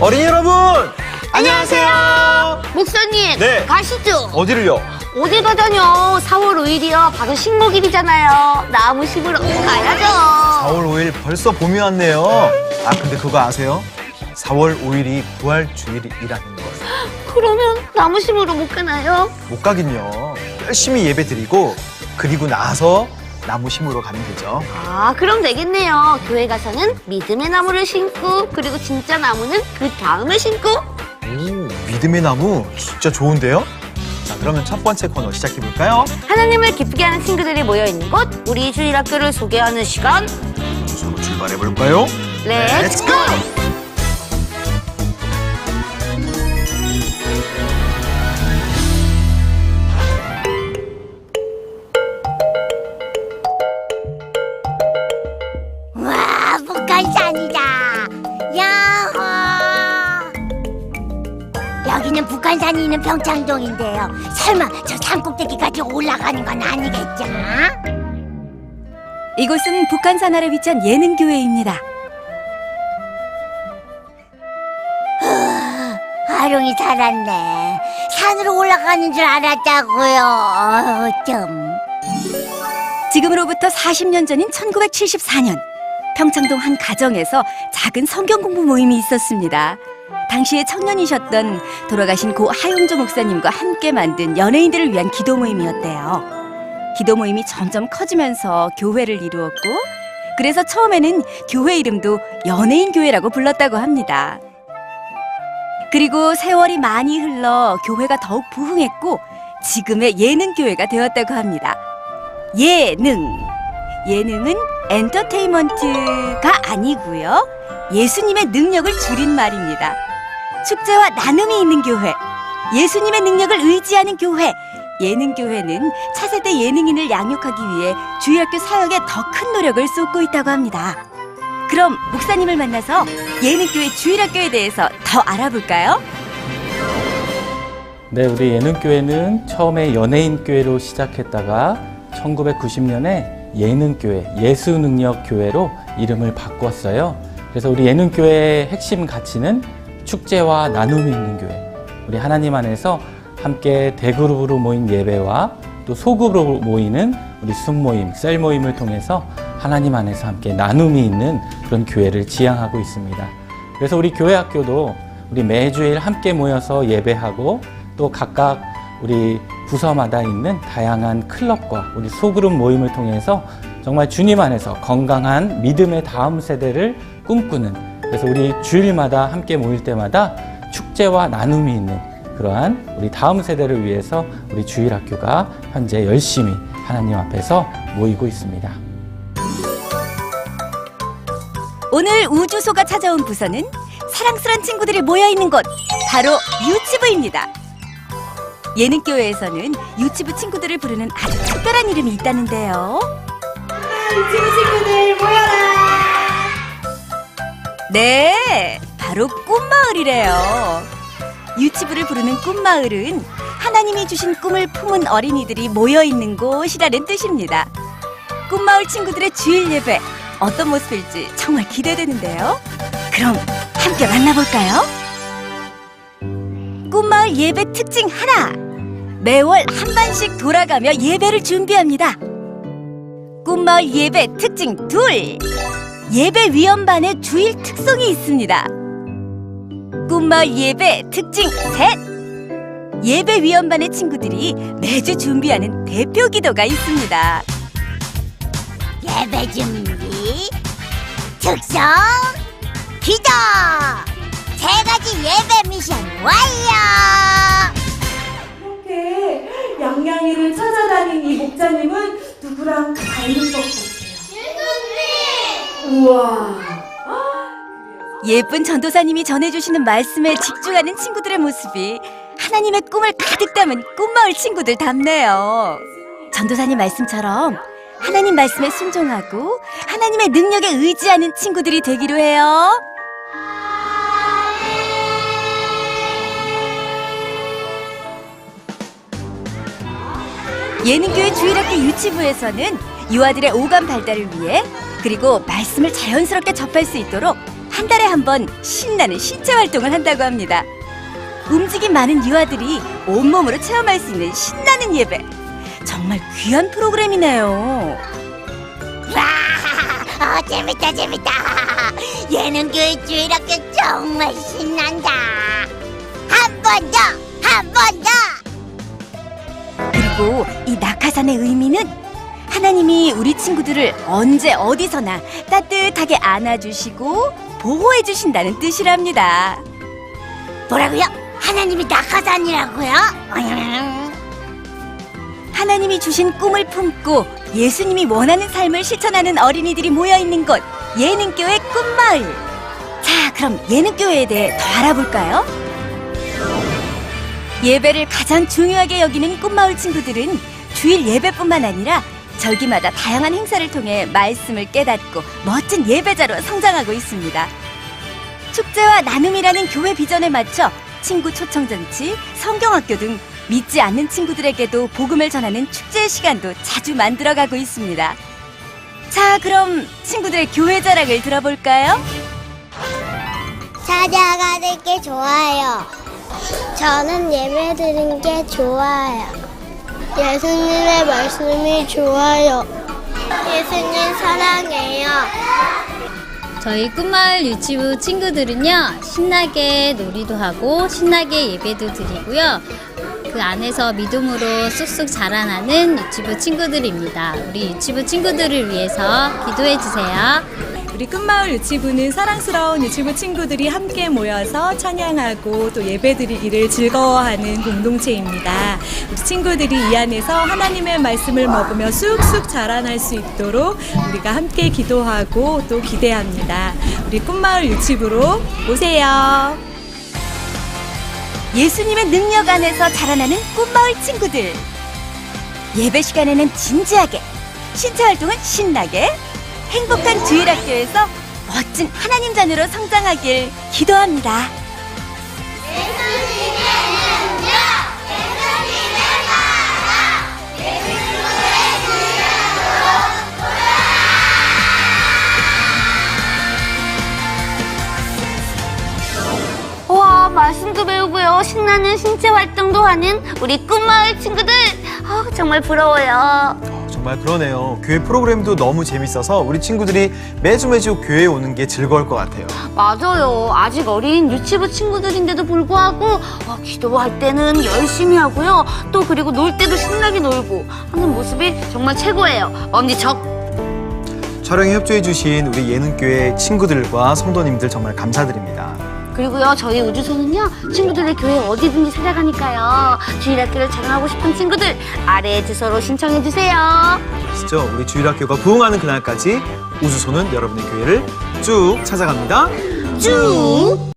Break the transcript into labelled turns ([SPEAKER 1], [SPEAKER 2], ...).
[SPEAKER 1] 어린이 여러분 안녕하세요.
[SPEAKER 2] 목사님,
[SPEAKER 1] 네.
[SPEAKER 2] 가시죠.
[SPEAKER 1] 어디를요?
[SPEAKER 2] 어디 가자뇨? 4월 5일이요. 바로 신곡일이잖아요. 나무 심으러 가야죠.
[SPEAKER 1] 4월 5일 벌써 봄이 왔네요. 아 근데 그거 아세요? 4월 5일이 부활 주일이라는 거.
[SPEAKER 2] 그러면 나무 심으러 못 가나요?
[SPEAKER 1] 못 가긴요. 열심히 예배 드리고 그리고 나서 나무 심으러 가면 되죠.
[SPEAKER 2] 아, 그럼 되겠네요. 교회 가서는 믿음의 나무를 심고, 그리고 진짜 나무는 그 다음에 심고.
[SPEAKER 1] 오, 믿음의 나무 진짜 좋은데요? 자, 그러면 첫 번째 코너 시작해 볼까요?
[SPEAKER 2] 하나님을 기쁘게 하는 친구들이 모여 있는 곳, 우리 주일학교를 소개하는 시간.
[SPEAKER 1] 서로 출발해 볼까요?
[SPEAKER 2] 렛츠 고!
[SPEAKER 3] 여기는 북한산이 있는 평창동인데요. 설마 저 산꼭대기까지 올라가는 건 아니겠죠?
[SPEAKER 4] 이곳은 북한산 아래 위치한 예능교회입니다.
[SPEAKER 3] 아롱이 살았네. 산으로 올라가는 줄 알았다고요. 어, 좀.
[SPEAKER 4] 지금으로부터 40년 전인 1974년 평창동 한 가정에서 작은 성경 공부 모임이 있었습니다. 당시에 청년이셨던 돌아가신 고 하용조 목사님과 함께 만든 연예인들을 위한 기도 모임이었대요. 기도 모임이 점점 커지면서 교회를 이루었고 그래서 처음에는 교회 이름도 연예인 교회라고 불렀다고 합니다. 그리고 세월이 많이 흘러 교회가 더욱 부흥했고 지금의 예능 교회가 되었다고 합니다. 예능. 예능은 엔터테인먼트가 아니고요. 예수님의 능력을 줄인 말입니다. 축제와 나눔이 있는 교회. 예수님의 능력을 의지하는 교회. 예능 교회는 차세대 예능인을 양육하기 위해 주일 학교 사역에 더 큰 노력을 쏟고 있다고 합니다. 그럼 목사님을 만나서 예능교회 주일 학교에 대해서 더 알아볼까요?
[SPEAKER 5] 네, 우리 예능교회는 처음에 연예인교회로 시작했다가 1990년에 예능교회, 예수능력교회로 이름을 바꿨어요. 그래서 우리 예능교회의 핵심 가치는 축제와 나눔이 있는 교회. 우리 하나님 안에서 함께 대그룹으로 모인 예배와 또 소그룹으로 모이는 우리 순모임, 셀 모임을 통해서 하나님 안에서 함께 나눔이 있는 그런 교회를 지향하고 있습니다. 그래서 우리 교회 학교도 우리 매주일 함께 모여서 예배하고 또 각각 우리 부서마다 있는 다양한 클럽과 우리 소그룹 모임을 통해서 정말 주님 안에서 건강한 믿음의 다음 세대를 꿈꾸는 그래서 우리 주일마다 함께 모일 때마다 축제와 나눔이 있는 그러한 우리 다음 세대를 위해서 우리 주일 학교가 현재 열심히 하나님 앞에서 모이고 있습니다.
[SPEAKER 4] 오늘 우주소가 찾아온 부서는 사랑스런 친구들이 모여 있는 곳 바로 유치부입니다. 예능교회에서는 유치부 친구들을 부르는 아주 특별한 이름이 있다는데요. 유치부 친구들 모여라. 네, 바로 꿈마을이래요. 유치부를 부르는 꿈마을은 하나님이 주신 꿈을 품은 어린이들이 모여 있는 곳이라는 뜻입니다. 꿈마을 친구들의 주일 예배 어떤 모습일지 정말 기대되는데요. 그럼 함께 만나볼까요? 꿈마을 예배 특징 하나. 매월 한 반씩 돌아가며 예배를 준비합니다. 꿈마을 예배 특징 둘. 예배 위원반의 주일 특성이 있습니다. 꿈마을 예배 특징 셋. 예배 위원반의 친구들이 매주 준비하는 대표 기도가 있습니다.
[SPEAKER 3] 예배 준비, 특성, 기도! 세 가지 예배 미션 완료!
[SPEAKER 6] 이렇게 양양이를 찾아다닌 이 목자님은 누구랑 닮은 것 같아요. 우와.
[SPEAKER 4] 예쁜 전도사님이 전해주시는 말씀에 집중하는 친구들의 모습이 하나님의 꿈을 가득 담은 꿈마을 친구들 답네요. 전도사님 말씀처럼 하나님 말씀에 순종하고 하나님의 능력에 의지하는 친구들이 되기로 해요. 예능교회 주일학교 유치부에서는 유아들의 오감 발달을 위해 그리고 말씀을 자연스럽게 접할 수 있도록 한 달에 한 번 신나는 신체 활동을 한다고 합니다. 움직임 많은 유아들이 온몸으로 체험할 수 있는 신나는 예배. 정말 귀한 프로그램이네요.
[SPEAKER 3] 와, 어, 재밌다, 재밌다. 예능교회 주일 학교 정말 신난다. 한 번 더, 한 번 더.
[SPEAKER 4] 그리고 이 낙하산의 의미는 하나님이 우리 친구들을 언제 어디서나 따뜻하게 안아주시고 보호해 주신다는 뜻이랍니다.
[SPEAKER 3] 뭐라고요? 하나님이 낙하산이라고요? 음.
[SPEAKER 4] 하나님이 주신 꿈을 품고 예수님이 원하는 삶을 실천하는 어린이들이 모여 있는 곳 예능교회 꿈마을. 자, 그럼 예능교회에 대해 더 알아볼까요? 예배를 가장 중요하게 여기는 꿈마을 친구들은 주일 예배뿐만 아니라 절기마다 다양한 행사를 통해 말씀을 깨닫고 멋진 예배자로 성장하고 있습니다. 축제와 나눔이라는 교회 비전에 맞춰 친구 초청잔치, 성경학교 등 믿지 않는 친구들에게도 복음을 전하는 축제의 시간도 자주 만들어가고 있습니다. 자, 그럼 친구들의 교회 자랑을 들어볼까요?
[SPEAKER 7] 찾아가는 게 좋아요. 저는 예배 드린 게 좋아요. 예수님의 말씀이 좋아요. 예수님 사랑해요.
[SPEAKER 8] 저희 꿈마을 유치부 친구들은요, 신나게 놀이도 하고, 신나게 예배도 드리고요. 그 안에서 믿음으로 쑥쑥 자라나는 유치부 친구들입니다. 우리 유치부 친구들을 위해서 기도해 주세요.
[SPEAKER 9] 우리 끝마을 유치부는 사랑스러운 유치부 친구들이 함께 모여서 찬양하고 또 예배드리기를 즐거워하는 공동체입니다. 우리 친구들이 이 안에서 하나님의 말씀을 먹으며 쑥쑥 자라날 수 있도록 우리가 함께 기도하고 또 기대합니다. 우리 꿈마을 유치부로 오세요.
[SPEAKER 4] 예수님의 능력 안에서 자라나는 꿈마을 친구들. 예배 시간에는 진지하게, 신체 활동은 신나게, 행복한 주일학교에서 멋진 하나님 자녀로 성장하길 기도합니다.
[SPEAKER 2] 와, 말씀도 배우고요. 신나는 신체 활동도 하는 우리 꿈마을 친구들. 아, 정말 부러워요.
[SPEAKER 1] 어, 정말 그러네요. 교회 프로그램도 너무 재밌어서 우리 친구들이 매주 매주 교회에 오는 게 즐거울 것 같아요.
[SPEAKER 2] 맞아요. 아직 어린 유치부 친구들인데도 불구하고 어, 기도할 때는 열심히 하고요. 또 그리고 놀 때도 신나게 놀고 하는 모습이 정말 최고예요. 언니 적
[SPEAKER 1] 촬영에 협조해 주신 우리 예능교회 친구들과 성도님들 정말 감사드립니다.
[SPEAKER 2] 그리고요 저희 우주소는요 친구들의 교회 어디든지 찾아가니까요 주일학교를 자랑하고 싶은 친구들 아래 주소로 신청해 주세요.
[SPEAKER 1] 아시죠? 우리 주일학교가 부흥하는 그날까지 우주소는 여러분의 교회를 쭉 찾아갑니다.
[SPEAKER 2] 쭉.